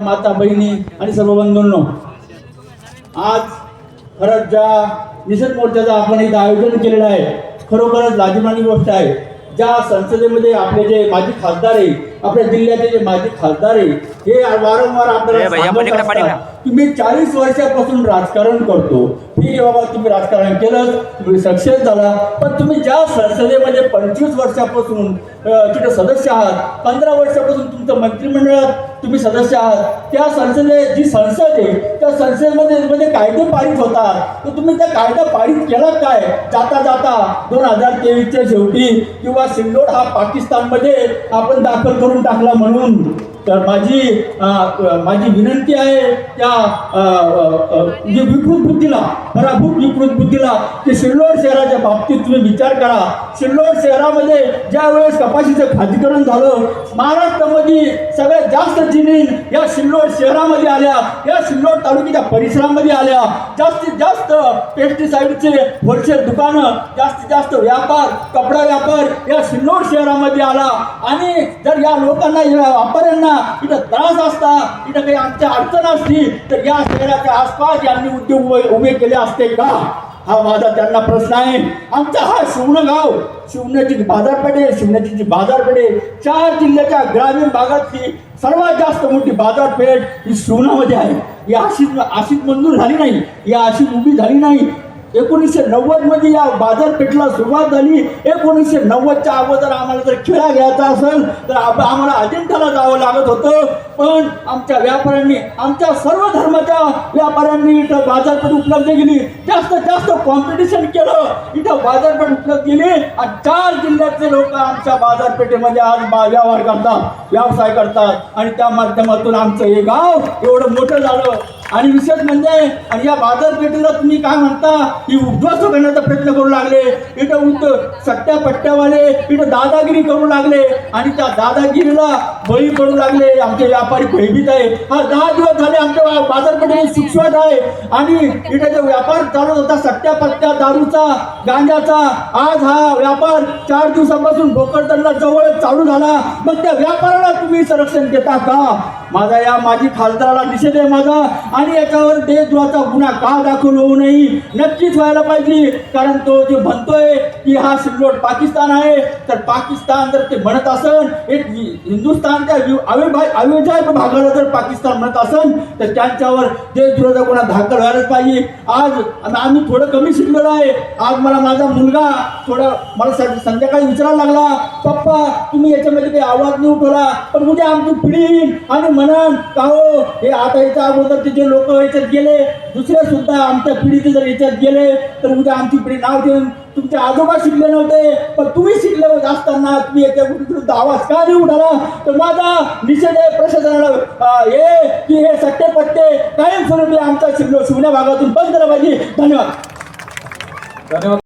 माता बहिणी आणि सर्व बंधूंनो आज खरंच ज्या निषेध मोर्चाचं आपण इथं आयोजन केलेलं आहे खरोखरच लाजिमानी गोष्ट आहे. ज्या संसदेमध्ये आपले जे माजी खासदार आहे आपल्या जिल्ह्याचे जे माजी खासदार आहे हे वारंवार आपल्याला की मी चाळीस वर्षापासून राजकारण करतो. ठीक आहे बाबा तुम्ही राजकारण केलं तुम्ही सक्सेस झाला. पण तुम्ही ज्या संसदेमध्ये पंचवीस वर्षापासून तिथे सदस्य आहात पंधरा वर्षापासून तुमचं मंत्रिमंडळात तुम्ही सदस्य आहात त्या संसदे जी संसद आहे संसदेमध्ये म्हणजे कायदे पारित होतात. तर तुम्ही त्या कायदा पारित केला काय? जाता जाता दोन हजार तेवीसच्या शेवटी किंवा सिल्लोड हा पाकिस्तानमध्ये आपण दाखल करून टाकला म्हणून. तर माझी माझी विनंती आहे त्या म्हणजे विकृत बुद्धीला पराभूत विकृत बुद्धीला की सिल्लोड शहराच्या बाबतीत तुम्ही विचार करा. सिल्लोड शहरामध्ये ज्या वेळेस कपाशीचं खाजगीकरण झालं महाराष्ट्रामध्ये सगळ्यात जास्त जिनी या सिल्लोड शहरामध्ये आल्या. या सिल्लोड तालुक्याच्या परिसरामध्ये आल्या. जास्तीत जास्त पेस्टिसाईडचे होलसेल दुकानं जास्तीत जास्त व्यापार कपडा व्यापार या सिल्लोड शहरामध्ये आला. आणि जर या लोकांना या व्यापाऱ्यांना इथं त्रास असता इथं काही आमच्या अडचण असती तर या शहराच्या आसपास यांनी उद्योग उभे केले असते का? हा माझा त्यांना प्रश्न आहे. आमचा हा शिवणं गाव शिवण्याची बाजारपेठ आहे शिवण्याची जी बाजारपेठ आहे चार जिल्ह्याच्या ग्रामीण भागातली सर्वात जास्त मोठी बाजारपेठ ही शिवणामध्ये आहे. या अशीच अशीच मंजूर झाली नाही या अशी उभी झाली नाही. एकोणीसशे नव्वदमध्ये या बाजारपेठला सुरुवात झाली. एकोणीसशे नव्वदच्या अगोदर आम्हाला जर खेळा घ्यायचा असेल तर आम्हाला अजिंठाला जावं लागत होतं. पण आमच्या व्यापाऱ्यांनी आमच्या सर्व धर्माच्या व्यापाऱ्यांनी इथं बाजारपेठ उपलब्ध केली. जास्त जास्त कॉम्पिटिशन केलं. इथं बाजारपेठ उपलब्ध केली. आणि चार जिल्ह्यातले लोक आमच्या बाजारपेठेमध्ये आज बा- व्यवहार करतात व्यवसाय करतात. आणि त्या माध्यमातून आमचं हे गाव एवढं मोठं झालं. आणि विशेष म्हणजे आणि या बाजारपेठेला तुम्ही काय म्हणता? ही उद्ध्वस्त करण्याचा प्रयत्न करू लागले. इथं उद्ध सट्ट्या पट्ट्यावाले इथं दादागिरी करू लागले. आणि त्या दादागिरीला बळी पडू लागले. आमचे व्यापारी भयभीत आहे हा दहा दिवस झाले आमच्या बाजारपेठेने बाजारपेठेत आहे. आणि इथे जो व्यापार चालत होता सट्ट्या पट्ट्या दारूचा गांजाचा आज हा व्यापार चार दिवसापासून भोकरदनला जवळ चालू झाला. मग त्या व्यापाराला तुम्ही संरक्षण देता का? माझा या माझी खासदाराला निषेध आहे माझा. आणि याच्यावर देशद्रोहाचा गुन्हा का दाखल होऊ नये? नक्कीच व्हायला पाहिजे. कारण तो जे म्हणतोय की हा सिल्लोड पाकिस्तान आहे तर पाकिस्तान जर ते म्हणत असन एक हिंदुस्थानच्या वि- अविभा अविभाज्य भागाला जर पाकिस्तान म्हणत असन तर त्यांच्यावर देशद्रोहाचा गुन्हा दाखल व्हायलाच पाहिजे. आज आम्ही थोडं कमी शिकलेलो आहे. आज मला माझा मुलगा थोडा मला संध्याकाळी विचारायला लागला पप्पा तुम्ही याच्यामध्ये काही आवाज नाही उठवला पण उद्या आमची पिढी आणि म्हणाल का हो हे आता याच्या अगोदरचे जे लोक याच्यात गेले दुसरे सुद्धा आमच्या पिढीचे जर याच्यात गेले तर उद्या आमची पिढी नाव देऊन तुमचे आजोबा शिकले नव्हते पण तुम्ही शिकले असताना तुम्ही याच्या विरुद्ध आवाज का नाही उठाला तर माझा निषेध आहे प्रशासनाला हे की हे सट्टे पट्टे कायमस्वरूपी आमच्या शिवण्या भागातून बंद झालं पाहिजे. धन्यवाद. धन्यवाद.